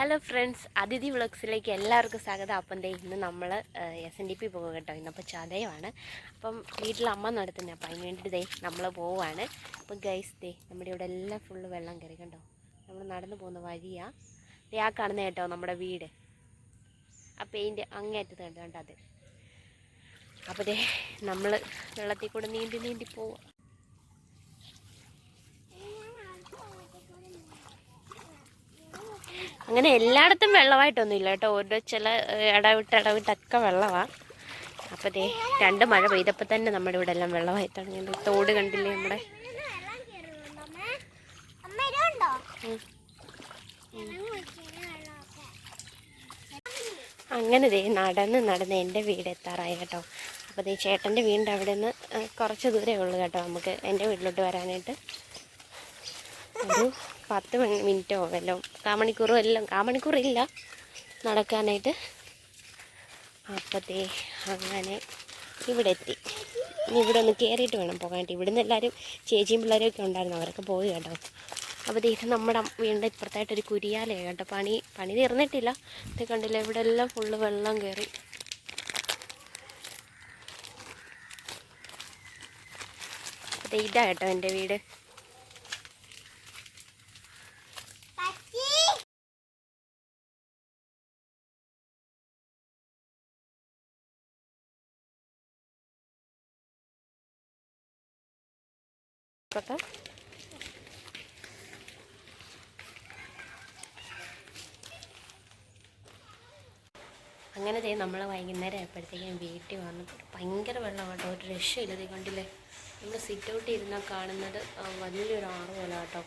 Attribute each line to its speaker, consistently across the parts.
Speaker 1: Hello friends അതിഥി വ്ളോഗ്സിലേക്ക് എല്ലാവർക്കും സ്വാഗതം. അപ്പം ദേ ഇന്ന് നമ്മൾ എസ് എൻ ഡി പി പോകും കേട്ടോ. ഇന്നപ്പോൾ ചതയമാണ്. അപ്പം വീട്ടിൽ അമ്മ നടത്തുന്നത് അപ്പം അതിന് വേണ്ടിയിട്ട് ദേ നമ്മൾ പോവുകയാണ് അപ്പം ഗൈസ് ദേ നമ്മുടെ ഇവിടെ എല്ലാം ഫുള്ള് വെള്ളം കയറി. കണ്ടോ? നമ്മൾ നടന്നു പോകുന്ന വഴിയാണ് ദേ ആ കാണുന്ന കേട്ടോ നമ്മുടെ വീട്. ആ പെയിന്റ് അങ്ങേറ്റത്ത് കണ്ടോ? കണ്ടോ അത്? അപ്പോൾ ദേ നമ്മൾ വെള്ളത്തിൽ കൂടെ നീന്തി നീന്തി പോവാം. അങ്ങനെ എല്ലായിടത്തും വെള്ളമായിട്ടൊന്നും ഇല്ല കേട്ടോ. ഓരോ ചില ഇടവിട്ട് ഇടവിട്ടൊക്കെ വെള്ളമാണ് അപ്പോൾ ദേ രണ്ട് മഴ പെയ്തപ്പോൾ തന്നെ നമ്മുടെ ഇവിടെ എല്ലാം വെള്ളമായി തുടങ്ങി തോട് കണ്ടില്ലേ നമ്മുടെ. അങ്ങനെ ദേ നടന്ന് നടന്ന് എന്റെ വീട് എത്താറായി കേട്ടോ. അപ്പോൾ ദേ ചേട്ടന്റെ വീടിന്റെ അവിടെ നിന്ന് കുറച്ച് ദൂരമേ ഉള്ളൂ കേട്ടോ നമുക്ക് എന്റെ വീട്ടിലോട്ട് വരാനായിട്ട്. ഒരു പത്ത് മിനിറ്റോ വല്ലതും കാമണിക്കൂറും എല്ലാം കാമണിക്കൂറില്ല നടക്കാനായിട്ട്. അപ്പത്തേ അങ്ങനെ ഇവിടെ എത്തി. ഇനി ഇവിടെ ഒന്ന് കയറിയിട്ട് വേണം പോകാനായിട്ട്. ഇവിടുന്ന് എല്ലാവരും ചേച്ചിയും ഒക്കെ ഉണ്ടായിരുന്നു. അവരൊക്കെ പോയി കേട്ടോ. അപ്പോൾ ഇത് നമ്മുടെ വീണ്ട ഇപ്പുറത്തായിട്ടൊരു കുരിയാലയാണ് കേട്ടോ. പണി പണി തീർന്നിട്ടില്ല. ഇത് കണ്ടില്ല ഇവിടെ എല്ലാം ഫുള്ള് വെള്ളം കയറി ഇതാ കേട്ടോ എന്റെ വീട്. ഇപ്പൊക്കെ അങ്ങനെ ചെയ്യും നമ്മൾ വൈകുന്നേരം ആയപ്പോഴത്തേക്കും വീട്ടിൽ വന്നപ്പോൾ ഭയങ്കര വെള്ളം കേട്ടോ. ഒരു രക്ഷയില്ല കണ്ടില്ലേ? നമ്മൾ സിറ്റ് ഔട്ട് ഇരുന്നാൽ കാണുന്നത് വലിയൊരു ആറ് പോലെ കേട്ടോ.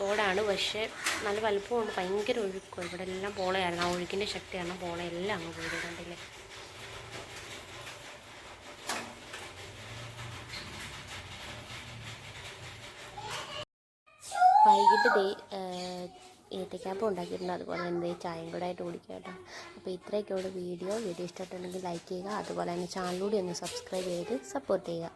Speaker 1: തോടാണ് പക്ഷേ നല്ല വലുപ്പമുണ്ട്. ഭയങ്കര ഒഴുക്കും. ഇവിടെ എല്ലാം പോളയായിരുന്നു. ആ ഒഴുക്കിന്റെ ശക്തിയാണ് പോളയെല്ലാം അങ്ങ് പോയത് വൈകിട്ട് ദേ ഏത്തക്കാപ്പം ഉണ്ടാക്കിയിട്ടുണ്ട്. അതുപോലെ തന്നെ ചായയും കൂടെ ആയിട്ട് കുടിക്കുക കേട്ടോ. അപ്പോൾ ഇത്രയൊക്കെയുള്ള വീഡിയോ. വീഡിയോ ഇഷ്ടപ്പെട്ടുണ്ടെങ്കിൽ ലൈക്ക് ചെയ്യുക. അതുപോലെ തന്നെ ചാനലിലൂടെ ഒന്ന് സബ്സ്ക്രൈബ് ചെയ്ത് സപ്പോർട്ട് ചെയ്യുക.